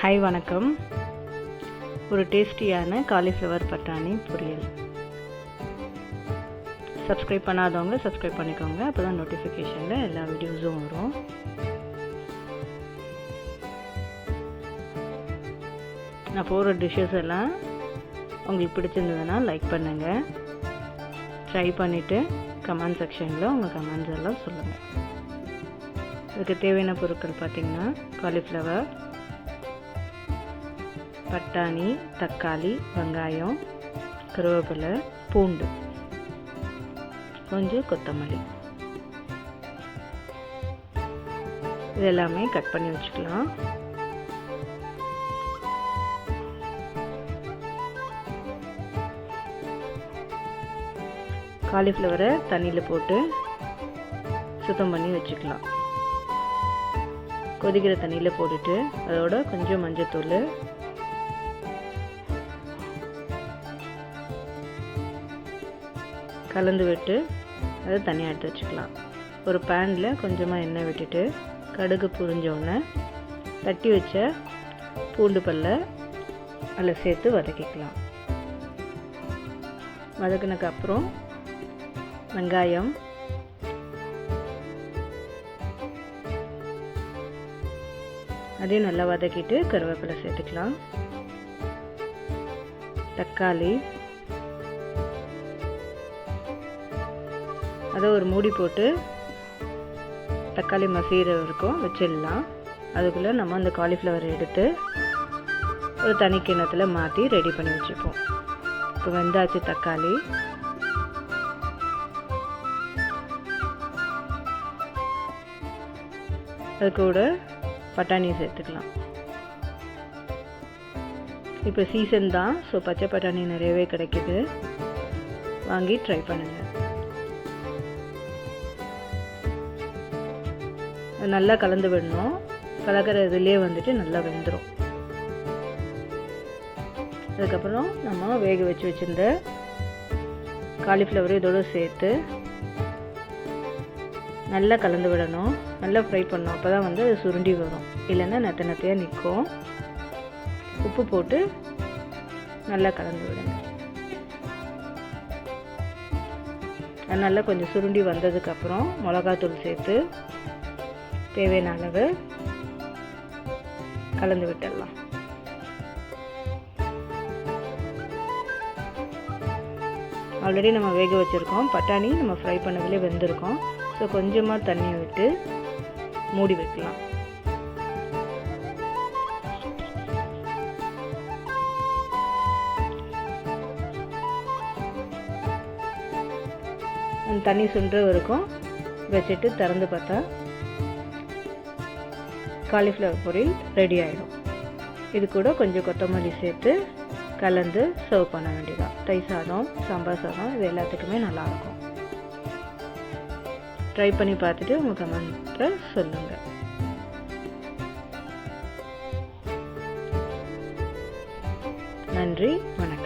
Hi வணக்கம். ஒரு டேஸ்டியான காலிஃப்ளவர் பட்டாணி பொரியல். சப்ஸ்கிரைப் பண்ணாதவங்க சப்ஸ்கிரைப் பண்ணிக்கோங்க. அப்போ தான் நோட்டிஃபிகேஷனில் எல்லா வீடியோஸும் வரும். நான் போகிற டிஷ்ஷஸ் எல்லாம் உங்களுக்கு பிடிச்சிருந்ததுன்னா லைக் பண்ணுங்கள் ட்ரை பண்ணிவிட்டு கமெண்ட் செக்ஷனில் உங்கள் கமெண்ட்ஸ் எல்லாம் சொல்லுங்கள் இதுக்கு தேவையான பொருட்கள் பார்த்திங்கன்னா காலிஃப்ளவர் பட்டாணி தக்காளி வெங்காயம் கருவேப்பிலை பூண்டு கொஞ்சம் கொத்தமல்லி. இது எல்லாமே கட் பண்ணி வச்சுக்கலாம். காலிஃப்ளவரை தண்ணியில் போட்டு சுத்தம் பண்ணி வச்சுக்கலாம். கொதிக்கிற தண்ணியில் போட்டுட்டு அதோட கொஞ்சம் மஞ்சத்தூள் கலந்து விட்டு அதை தனியாக எடுத்து வச்சுக்கலாம். ஒரு பேனில் கொஞ்சமாக எண்ணெய் விட்டுட்டு கடுகு புரிஞ்சோடனே தட்டி வச்ச பூண்டு பல்ல அதில் சேர்த்து வதக்கிக்கலாம். வதக்கினதுக்கு அப்புறம் வெங்காயம் அதையும் நல்லா வதக்கிட்டு கருவேப்பிலை சேர்த்துக்கலாம். தக்காளி அதை ஒரு மூடி போட்டு தக்காளி மசீர வரைக்கும் வச்சிடலாம். அதுக்குள்ளே நம்ம அந்த காலிஃப்ளவர் எடுத்து ஒரு தனி கிணத்துல மாற்றி ரெடி பண்ணி வச்சுப்போம். இப்போ வெந்தாச்சு தக்காளி. அது கூட பட்டாணி சேர்த்துக்கலாம். இப்போ சீசன் தான் ஸோ பச்சை பட்டாணி நிறையவே கிடைக்குது. வாங்கி ட்ரை பண்ணுங்கள் நல்லா கலந்து விடணும். கலக்கிற இதுலேயே வந்துட்டு நல்லா வெந்துடும் அதுக்கப்புறம் நம்ம வேக வச்சு வச்சுருந்த காலிஃப்ளவர் இதோடு சேர்த்து நல்லா கலந்து விடணும். நல்லா ஃப்ரை பண்ணணும். அப்போ தான் வந்து அது சுருண்டி வரும். இல்லைன்னா நெத்த நெத்தையாக நிற்கும் உப்பு போட்டு நல்லா கலந்து விடுங்க. நல்லா கொஞ்சம் சுருண்டி வந்ததுக்கப்புறம் மிளகாத்தூள் சேர்த்து தேவையான அளவு கலந்து விட்டுடலாம். ஆல்ரெடி நம்ம வேக வச்சுருக்கோம். பட்டாணி நம்ம ஃப்ரை பண்ணதுலேயே வெந்திருக்கோம். ஸோ கொஞ்சமாக தண்ணி விட்டு மூடி வைக்கலாம். தண்ணி சுண்டு வரைக்கும் வச்சுட்டு திறந்து பார்த்தா காலிஃப்ளவர் பொரியல் ரெடி ஆகிடும் இது கூட கொஞ்சம் கொத்தமல்லி சேர்த்து கலந்து சர்வ் பண்ண வேண்டியதான் தை சாதம் சாம்பார் சாதம் இது எல்லாத்துக்குமே நல்லாயிருக்கும் ட்ரை பண்ணி பார்த்துட்டு உங்கள் கமெண்ட்டில் சொல்லுங்கள் நன்றி வணக்கம்.